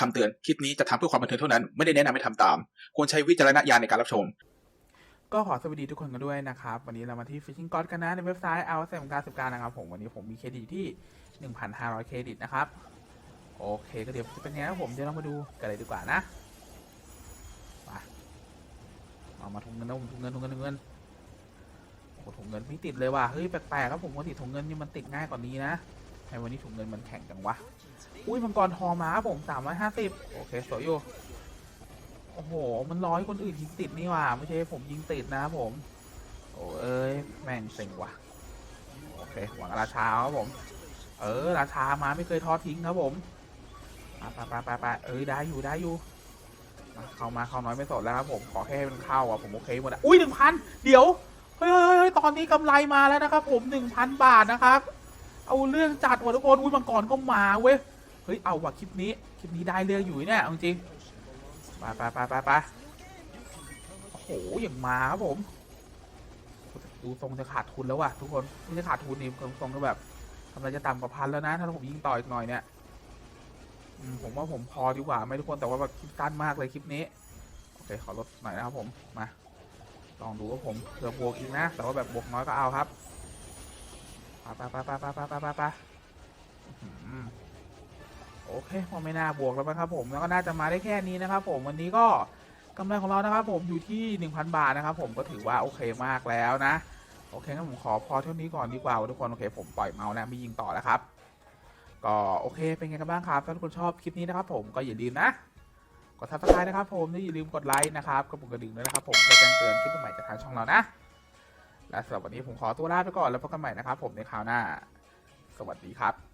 คำเตือนคลิปนี้จะทำเพื่อความบันเทิงเท่านั้น ไม่ได้แนะนำให้ทำตาม ควรใช้วิจารณญาณในการรับชม ก็ขอสวัสดีทุกคนกันด้วยนะครับ วันนี้เรามาที่ Fishing God กันนะ ในเว็บไซต์ l s m 9 9นะครับผม วันนี้ผมมีเครดิตที่ 1,500 เครดิตนะครับ โอเค ก็เดี๋ยวจะเป็นไงครับผมเดี๋ยวเรามาดูกันเลยดีกว่านะมาเอามาถุงเงินนะผมถุงเงินถุงเงินถุงเงินโอ้ถุงเงินไม่ติดเลยว่ะเฮ้ยแปลกๆครับผมปกติถุงเงินนี่มันติดง่ายกว่านี้นะ ไมวันนี้ถุงเงินมันแข็งจังวะ อุ้ยมังกรทองมาครับผม350โอเคสวยอยู่ โอ้โห มันร้อยคนอื่นยิงติดนี่ว่าไม่ใช่ผมยิงติดนะครับผม โอ้เอ้ย แม่งเซ็งว่ะ โอเค หวังราชาครับผม เออ ราชามาไม่เคยทอดทิ้งครับผมไปไปไปไปเอ้ยได้อยู่ได้อยู่มาเข้ามาเข้าน้อยไม่สนแล้วครับผมขอแค่ให้มันเข้าอะผมโอเคหมดอะอุ้ยหนึ่งพันเดี๋ยวเฮ้ยเฮ้ยเฮ้ยตอนนี้กำไรมาแล้วนะครับผมหนึ่งพันบาทนะครับ เอาเรื่องจัดว่ะทุกคนอุ้ยมังกรก็มาเว้ยเฮ้ยเอาว่ะคลิปนี้คลิปนี้ได้เรื่องอยู่เนี่ยจริงไปไปไปไปไปโอ้โหอย่างมาครับผมดูทรงจะขาดทุนแล้วว่ะทุกคนไม่จะขาดทุนนี่ทรงก็แบบทำอะไรจะต่ำกว่าพันแล้วนะ ถ้าผมยิงต่ออีกหน่อยเนี่ยผมว่าผมพอดีกว่าไหม่ทุกคนแต่ว่าแบบคลิปสั้นมากเลยคลิปนี้โอเคขอลดหน่อยนะครับผมมาลองดูว่าผมเผื่อบวกอีกนะ แต่ว่าแบบบวกน้อยก็เอาครับ ปไปไปไปไปไปไปไปโอเคพอไม่น่าบวกแล้วนะครับผมแล้วก็น่าจะมาได้แค่นี้นะครับผมวันนี้ก็กำไรของเรานะครับผมอยู่ที่ 1,000 บาทนะครับผมก็ถือว่าโอเคมากแล้วนะ โอเคงั้นผมขอพอเท่านี้ก่อนดีกว่าทุกคนโอเค ผมปล่อยเมาส์นะไม่ยิงต่อแล้วครับก็โอเคเป็นไงกันบ้างครับถ้าทุกคนชอบคลิปนี้นะครับผมก็อย่าลืมนะกดซับสไครต์นะครับผมและอย่าลืมกดไลค์นะครับกดปุ่มกระดิ่งด้วยนะครับผมเพื่อแจ้งเตือนคลิปใหม่จากทางช่องเรานะ และสำหรับวันนี้ผมขอตัวลาไปก่อนแล้วพบกันใหม่นะครับผมในคราวหน้า สวัสดีครับ